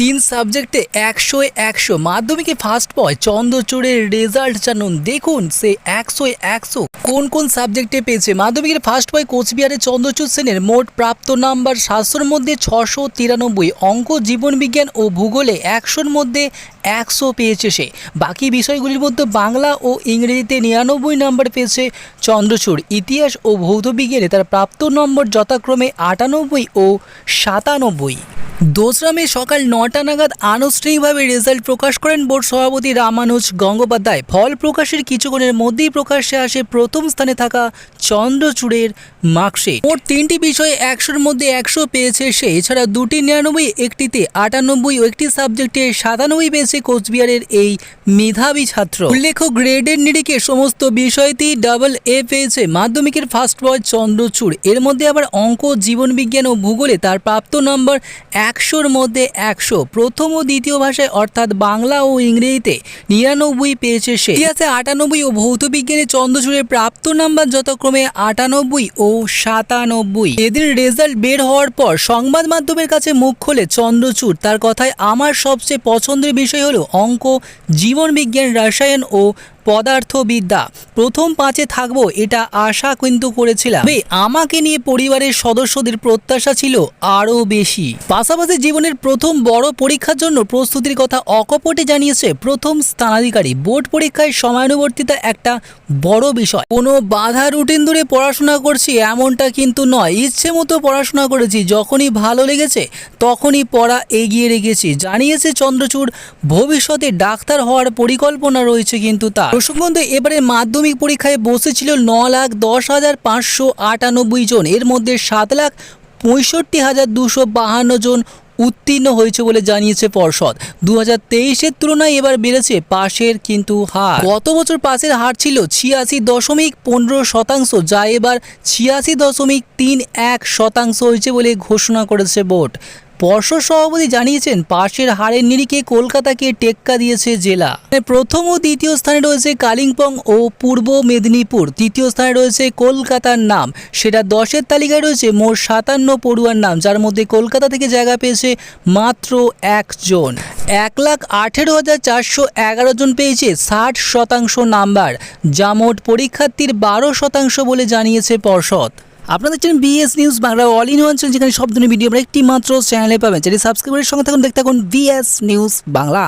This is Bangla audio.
তিন সাবজেক্টে একশো একশো মাধ্যমিকে ফার্স্ট পয় চন্দ্রচূড়ের রেজাল্ট জানুন। দেখুন সে একশো একশো কোন কোন সাবজেক্টে পেয়েছে। মাধ্যমিকের ফার্স্ট পয় কোচবিহারের চন্দ্রচূড় সেনের মোট প্রাপ্ত নাম্বার সাতশোর মধ্যে ছশো তিরানব্বই। অঙ্ক, জীবনবিজ্ঞান ও ভূগোলে একশোর মধ্যে একশো পেয়েছে সে। বাকি বিষয়গুলির মধ্যে বাংলা ও ইংরেজিতে নিরানব্বই নম্বর পেয়েছে চন্দ্রচূড়। ইতিহাস ও ভৌত বিজ্ঞানে তার প্রাপ্ত নম্বর যথাক্রমে আটানব্বই ও সাতানব্বই। দোসরা মে সকাল নটা নাগাদ আনুষ্ঠানিকভাবে রেজাল্ট প্রকাশ করেন বোর্ড সভাপতি রামানুজ গঙ্গোপাধ্যায়। ফল প্রকাশের কিছুক্ষণের মধ্যেই প্রকাশ্যে আসে প্রথম স্থানে থাকা চন্দ্রচূড়ের মার্কশিট। মোট তিনটি বিষয়ে একশোর মধ্যে একশো পেয়েছে সে। এছাড়া দুটি নিরানব্বই, একটিতে আটানব্বই ও একটি সাবজেক্টে সাতানব্বই পেয়েছে কোচবিহারের এই মেধাবী ছাত্র। উল্লেখ্য, গ্রেডের নিরিখে সমস্ত বিষয়তেই ডাবল এ পেয়েছে মাধ্যমিকের ফার্স্ট বয় চন্দ্রচূড়। এর মধ্যে আবার অঙ্ক, জীবনবিজ্ঞান ও ভূগোলে তার প্রাপ্ত নম্বর একশোর মধ্যে একশো। প্রথম ও দ্বিতীয় ভাষায় অর্থাৎ বাংলা ও ইংরেজিতে নিরানব্বই পেয়েছে সে। ইতিহাসে আটানব্বই ও ভৌত বিজ্ঞানে চন্দ্রচূড়ের প্রাপ্ত নাম্বার যথাক্রমে আটানব্বই ও সাতানব্বই। এদিন রেজাল্ট বের হওয়ার পর সংবাদ মাধ্যমের কাছে মুখ খোলে চন্দ্রচূড়। তার কথায় আমার সবচেয়ে পছন্দের বিষয় হলো অঙ্ক জীবনবিজ্ঞান রসায়ন ও পদার্থবিদ্যা। প্রথম পাঁচে থাকব, এটা আশা কিন্তু করেছিলাম। আমাকে নিয়ে পরিবারের সদস্যদের প্রত্যাশা ছিল আরও বেশি। পাশাপাশি জীবনের প্রথম বড় পরীক্ষার জন্য প্রস্তুতির কথা অকপটে জানিয়েছে প্রথম স্থানাধিকারী। বোর্ড পরীক্ষায় সময়ানুবর্তিতা একটা বড় বিষয়। কোনো বাধা রুটিন ধরে পড়াশোনা করছি এমনটা কিন্তু নয়। ইচ্ছে মতো পড়াশোনা করেছি, যখনই ভালো লেগেছে তখনই পড়া এগিয়ে রেখেছি, জানিয়েছে চন্দ্রচূড়। ভবিষ্যতে ডাক্তার হওয়ার পরিকল্পনা রয়েছে কিন্তু তার। প্রসঙ্গত এবারে মাধ্যমিক পরীক্ষায় বসেছিল ন লাখ দশ হাজার পাঁচশো আটানব্বই জন। এর মধ্যে সাত লাখ পঁয়ষট্টি হাজার দুশো বাহান্ন জন উত্তীর্ণ হয়েছে বলে জানিয়েছে পর্ষদ। দু হাজার তেইশের তুলনায় এবার বেড়েছে পাশের কিন্তু হার। গত বছর পাশের হার ছিল ছিয়াশি দশমিক পনেরো শতাংশ, যা এবার ছিয়াশি দশমিক তিন এক শতাংশ হয়েছে বলে ঘোষণা করেছে বোর্ড। পর্ষদ সভাপতি জানিয়েছেন, পাশের হারের নিরিখে কলকাতাকে টেক্কা দিয়েছে জেলা। প্রথম ও দ্বিতীয় স্থানে রয়েছে কালিম্পং ও পূর্ব মেদিনীপুর। তৃতীয় স্থানে রয়েছে কলকাতার নাম। সেটা দশের তালিকায় রয়েছে, মোট সাতান্ন পড়ুয়ার নাম, যার মধ্যে কলকাতা থেকে জায়গা পেয়েছে মাত্র একজন। এক লাখ আঠেরো হাজার চারশো এগারো জন পেয়েছে ষাট শতাংশ নাম্বার, যা মোট পরীক্ষার্থীর বারো শতাংশ বলে জানিয়েছে পর্ষদ। আপনারা channel BS news Bangla all in one যেখানে সব ধরনের ভিডিও আমরা একটি মাত্র চ্যানেলে পাবেন। চ্যানেল সাবস্ক্রাইবের সঙ্গে থাকুন, দেখতে থাকুন বিএস নিউজ বাংলা।